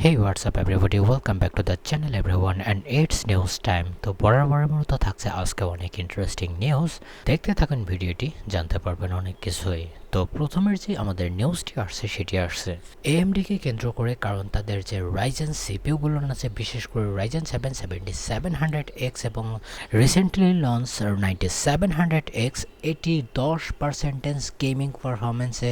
What's up everybody welcome back to the channel everyone and it's news time তো বরাবরের মতো থাকছে আজকে অনেক ইন্টারেস্টিং নিউজ দেখতে থাকুন ভিডিওটি জানতে পারবেন অনেক কিছুই তো প্রথমের যে আমাদের নিউজটি আসছে, সেটি আসছে। এএমডিকে কেন্দ্র করে, কারণ তাদের যে রাইজেন সিপিউগুলো আছে, বিশেষ করে Ryzen seven seventy seven hundred X এবং recently launch ninety seven hundred X এটি দশ পার্সেন্টেজ গেমিং পারফরমেন্সে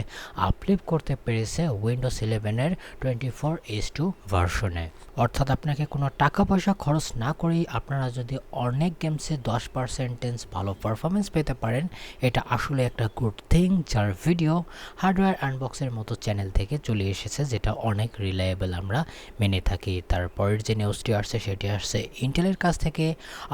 আপলিভ করতে পেরেছে উইন্ডোজ ইলেভেনের টোয়েন্টি ফোর এস টু ভার্সনে অর্থাৎ আপনাকে কোনো টাকা পয়সা খরচ না করেই আপনারা যদি অনেক গেমসে দশ পার্সেন্টেজ ভালো পারফরমেন্স পেতে পারেন, এটা আসলে একটা গুড থিং যার ভিডিও হার্ডওয়্যার আনবক্সের মতো চ্যানেল থেকে চলে এসেছে, যেটা অনেক রিলায়েবল আমরা মেনে থাকি। তারপরের যে নিউজটি আসছে, সেটি আসছে ইন্টেলের কাছ থেকে।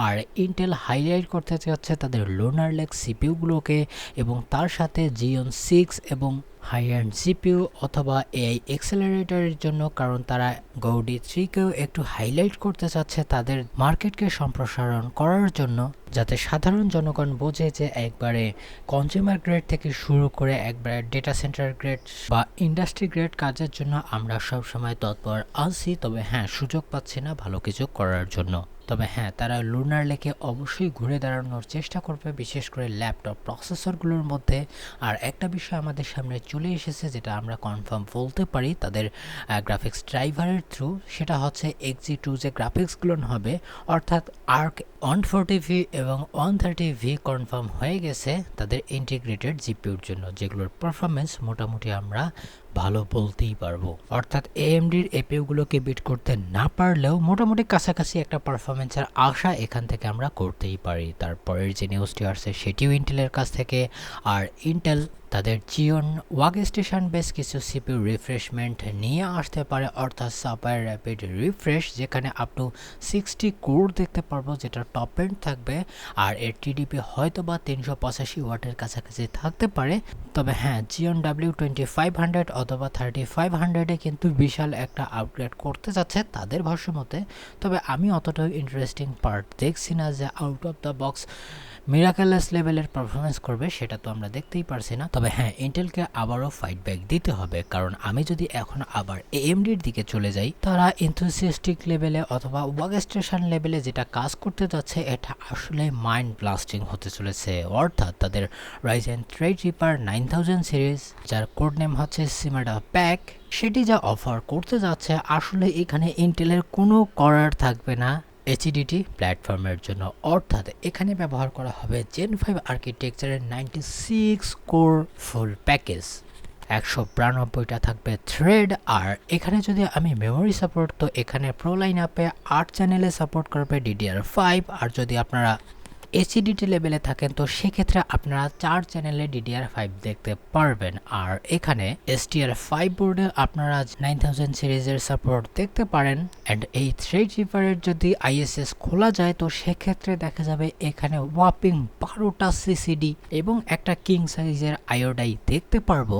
আর ইন্টেল হাইলাইট করতে চাচ্ছে তাদের লোনার লেক সিপিউগুলোকে এবং তার সাথে জিওন সিক্স এবং হাই অ্যান্ড সিপিউ অথবা এআই এক্সেলারেটরের জন্য, কারণ তারা গৌডি থ্রিকেও একটু হাইলাইট করতে চাচ্ছে তাদের মার্কেটকে সম্প্রসারণ করার জন্য, যাতে সাধারণ জনগণ বোঝে যে একবারে কনজিউমার গ্রেড থেকে শুরু করে একবারে ডেটা সেন্টার গ্রেড বা ইন্ডাস্ট্রি গ্রেড কাজের জন্য আমরা সব সময় তৎপর আছি। তবে হ্যাঁ সুযোগ পাচ্ছি না ভালো কিছু করার জন্য। তবে হ্যাঁ তারা লুনার লেকে অবশ্যই ঘুরে দাঁড়ানোর চেষ্টা করবে, বিশেষ করে ল্যাপটপ প্রসেসরগুলোর মধ্যে। আর একটা বিষয় আমাদের সামনে চলে এসেছে, যেটা আমরা কনফার্ম বলতে পারি তাদের গ্রাফিক্স ড্রাইভারের থ্রু সেটা হচ্ছে এক্সি টু যে গ্রাফিক্সগুলো হবে, অর্থাৎ আর্ক ওয়ান ফোরটি ভি এবং ওয়ান থার্টি ভি কনফার্ম হয়ে গেছে তাদের ইন্টিগ্রেটেড জিপিউর জন্য, যেগুলোর পারফরমেন্স মোটামুটি আমরা ভালো বলতেই পারব। অর্থাৎ এএমডির এপিওগুলোকে বিট করতে না পারলেও মোটামুটি কাছাকাছি একটা পারফরমেন্সের আশা এখান থেকে আমরা করতেই পারি। তারপরের যে নিউজটি আসছে সেটিও ইন্টেলের কাছ থেকে। আর ইন্টেল তাদের জিওন ওয়াগ স্টেশন বেশ কিছু সিপিউ রিফ্রেশমেন্ট নিয়ে আসতে পারে, অর্থাৎ সাপার র্যাপিড রিফ্রেশ যেখানে আপ টু সিক্সটি কোর দেখতে পারব যেটা টপ এন্ড থাকবে, আর এর টিডিপি হয়তো বা তিনশো পঁচাশি ওয়াটের কাছাকাছি থাকতে পারে। তবে হ্যাঁ Xeon W twenty five hundred অথবা থার্টি ফাইভ হান্ড্রেডে কিন্তু বিশাল একটা আপগ্রেড করতে যাচ্ছে তাদের ভাষ্য মতে তবে আমি অতটাও ইন্টারেস্টিং পার্ট দেখছি না যে আউট অফ দ্য বক্স মিরাকেলেস লেভেলের পারফরমেন্স করবে, সেটা তো আমরা দেখতেই পারছি না। তবে হ্যাঁ ইন্টেলকে আবারও ফাইট ব্যাক দিতে হবে। কারণ আমি যদি এখন আবার এএমডির দিকে চলে যাই, তারা ইনথুসিয়াস্টিক লেভেলে অথবা ওয়াগ স্টেশন লেভেলে যেটা কাজ করতে যাচ্ছে, এটা আসলে মাইন্ড ব্লাস্টিং হতে চলেছে। অর্থাৎ তাদের Ryzen Threadripper nine thousand series যার কোড নেম হচ্ছে সিমাডা প্যাক সেটি যা অফার করতে যাচ্ছে, আসলে এখানে ইন্টেলের কোনো করার থাকবে না। এইচডিটি প্ল্যাটফর্মের জন্য। অর্থাৎ এখানে ব্যবহার করা হবে জেন ফাইভ আর্কিটেকচারের ninety six core full package একশো বিরানব্বইটা থাকবে থ্রেড আর এখানে যদি আমি মেমোরি সাপোর্ট তো এখানে প্রো লাইন আপে আট চ্যানেলে সাপোর্ট করবে ডিডিআর ফাইভ আর যদি আপনারা এইচডিটি লেভেলে থাকেন, তো সেক্ষেত্রে আপনারা চার চ্যানেলে ডিডিআর ফাইভ দেখতে পারবেন। আর এখানে এসটিআর ফাইভ বোর্ডে আপনারা নাইন থাউজেন্ড সিরিজের সাপোর্ট দেখতে পারেন। অ্যান্ড এই থ্রেড রিপারের যদি আইএসএস খোলা যায়, তো সেক্ষেত্রে দেখা যাবে এখানে ওয়াপিং বারোটা সিসিডি এবং একটা কিং সাইজের আয়োডাই দেখতে পারব।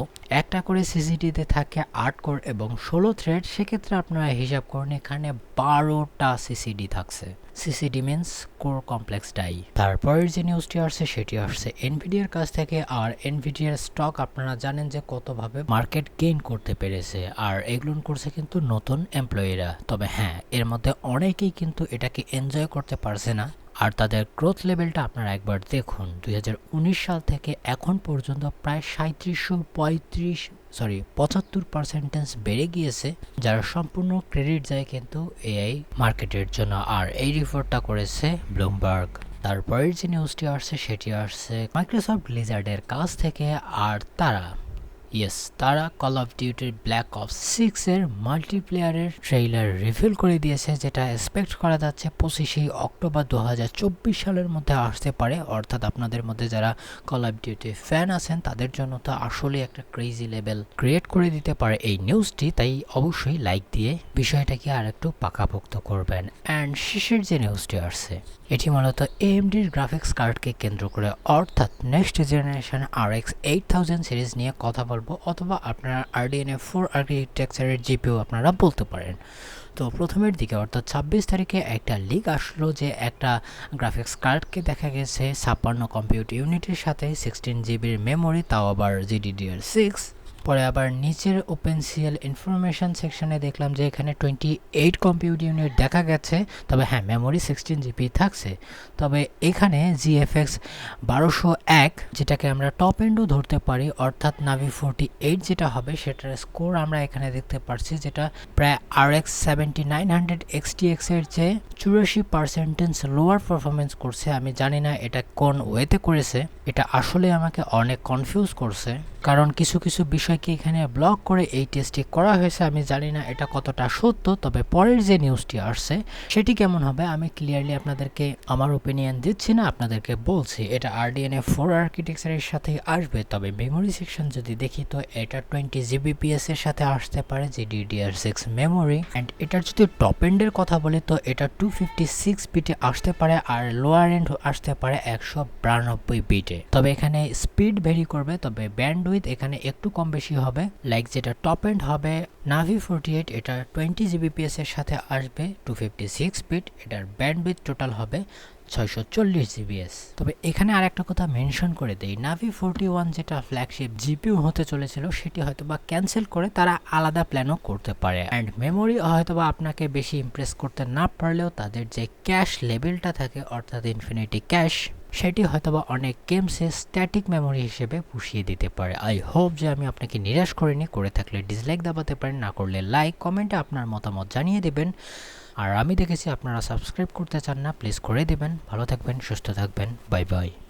একটা করে সিসিডিতে থাকে আট কোর এবং ষোলো থ্রেড সেক্ষেত্রে আপনারা হিসাব করুন, এখানে বারোটা সিসিডি থাকছে। CCD means core complex die তারপরের যে নিউজটি আসছে, সেটি আসছে এনভিডিয়ার কাছ থেকে, আর এনভিডিয়ার স্টক আপনারা জানেন যে কতভাবে মার্কেট গেইন করতে পেরেছে, আর এগুলো করছে কিন্তু নতুন এমপ্লয়িরা তবে হ্যাঁ এর মধ্যে অনেকেই কিন্তু এটাকে এনজয় করতে পারছে না। আর তাদের গ্রোথ লেভেলটা আপনারা একবার দেখুন, দুই হাজার উনিশ সাল থেকে এখন পর্যন্ত প্রায় সাঁত্রিশশো পঁয়ত্রিশ সরি পঁচাত্তর পার্সেন্টেজ বেড়ে গিয়েছে, যার সম্পূর্ণ ক্রেডিট যায় কিন্তু এআই মার্কেটের জন্য। আর এই রিপোর্টটা করেছে ব্লুমবার্গ তারপরের যে নিউজটি আসছে, সেটি আসছে মাইক্রোসফট লিজার্ডের কাছ থেকে। আর তারা ইয়েস তারা কল অফ ডিউটির ব্ল্যাক অফ সিক্স এর মাল্টিপ্লেয়ারের ট্রেইলার রিভিল করে দিয়েছে, যেটা এক্সপেক্ট করা যাচ্ছে পঁচিশে অক্টোবর দু হাজার চব্বিশ সালের মধ্যে আসতে পারে। অর্থাৎ আপনাদের মধ্যে যারা কল অফ ডিউটি ফ্যান আছেন, তাদের জন্য তো আসলে একটা ক্রেজি লেভেল ক্রিয়েট করে দিতে পারে এই নিউজটি তাই অবশ্যই লাইক দিয়ে বিষয়টাকে আর একটু পাকাপোক্ত করবেন। অ্যান্ড শেষের যে নিউজটি আসছে, এটি মূলত এএমডির গ্রাফিক্স কার্ডকে কেন্দ্র করে। অর্থাৎ next generation RX eight thousand series নিয়ে কথা বলব। অথবা আপনারা আরডিএনএ ফোর আর্কিটেকচারের জিপিও আপনারা বলতে পারেন। তো প্রথমের দিকে অর্থাৎ ছাব্বিশ তারিখে একটা লিক আসলো যে একটা গ্রাফিক্স কার্ডকে দেখা গেছে, ছাপ্পান্ন কম্পিউটার ইউনিটের সাথে সিক্সটিন জিবির মেমোরি তাও আবার জিডিডিআর সিক্স পরে আবার নিচের ওপেন সিএল ইনফরমেশন সেকশনে দেখলাম যে এখানে টোয়েন্টি এইট কম্পিউট ইউনিট দেখা গেছে। তবে হ্যাঁ মেমোরি সিক্সটিন জিবি থাকছে। তবে এখানে জিএফএক্স বারোশো এক, যেটাকে আমরা টপ এন্ডও ধরতে পারি, অর্থাৎ নাভি ফোরটি এইট যেটা হবে, সেটার স্কোর আমরা এখানে দেখতে পারছি, যেটা প্রায় RX seventy nine hundred XTX এর চেয়ে চুরাশি পার্সেন্টেন্স লোয়ার পারফরমেন্স করছে। আমি জানি না এটা কোন ওয়েতে করেছে। এটা আসলে আমাকে অনেক কনফিউজ করছে। কারণ কিছু কিছু বিষয়কে এখানে ব্লক করে এই টেস্টটি করা হয়েছে, আমি জানি না এটা কতটা সত্য, তবে পরের যে নিউজটি আসছে, সেটি কেমন হবে আমি ক্লিয়ারলি আপনাদেরকে আমার ওপিনিয়ন দিচ্ছি না, আপনাদেরকে বলছি, এটা আরডিএনএ ফোর আর্কিটেকচারের সাথে আসবে, তবে মেমোরি সেকশন যদি দেখি, তো এটা টোয়েন্টি জিবিপিএস এর সাথে আসতে পারে, যে ডিডিআর সিক্স মেমোরি অ্যান্ড এটার যদি টপ এন্ডের কথা বলি, তো এটা টু ফিফটি সিক্স বিটে আসতে পারে, আর লোয়ার এন্ড আসতে পারে একশো বিরানব্বই বিটে তবে এখানে স্পিড ভেরি করবে, তবে ব্যান্ড উইথ এখানে একটু কম বেশি হবে লাইক যেটা টপ এন্ড হবে নাভি ফোরটি এইট এটা টোয়েন্টি জিবিপিএস এর সাথে আসবে টু ফিফটি সিক্স বিট এটার ব্যান্ড উইথ টোটাল হবে ছয়শো চল্লিশ জিবিএস তবে এখানে আর একটা কথা মেনশন করে দেই নাভি ফোরটি ওয়ান যেটা ফ্ল্যাগশিপ জিপিউ হতে চলেছিল, সেটি হয়তো বা ক্যান্সেল করে তারা আলাদা প্ল্যানও করতে পারে। অ্যান্ড মেমোরি হয়তো বা আপনাকে বেশি ইমপ্রেস করতে না পারলেও তাদের যে ক্যাশ লেভেলটা থাকে, অর্থাৎ ইনফিনিটি ক্যাশ সেটি হয়তোবা অনেক গেমসে স্ট্যাটিক মেমোরি হিসেবে পুষিয়ে দিতে পারে। আই হোপ যে আমি আপনাকে নিরাশ করিনি, করে থাকলে ডিসলাইক দাবাতে পারেন, না করলে লাইক কমেন্টে আপনার মতামত জানিয়ে দেবেন। আর আমি দেখেছি আপনারা সাবস্ক্রাইব করতে চান না প্লিজ করে দেবেন। ভালো থাকবেন, সুস্থ থাকবেন বাই বাই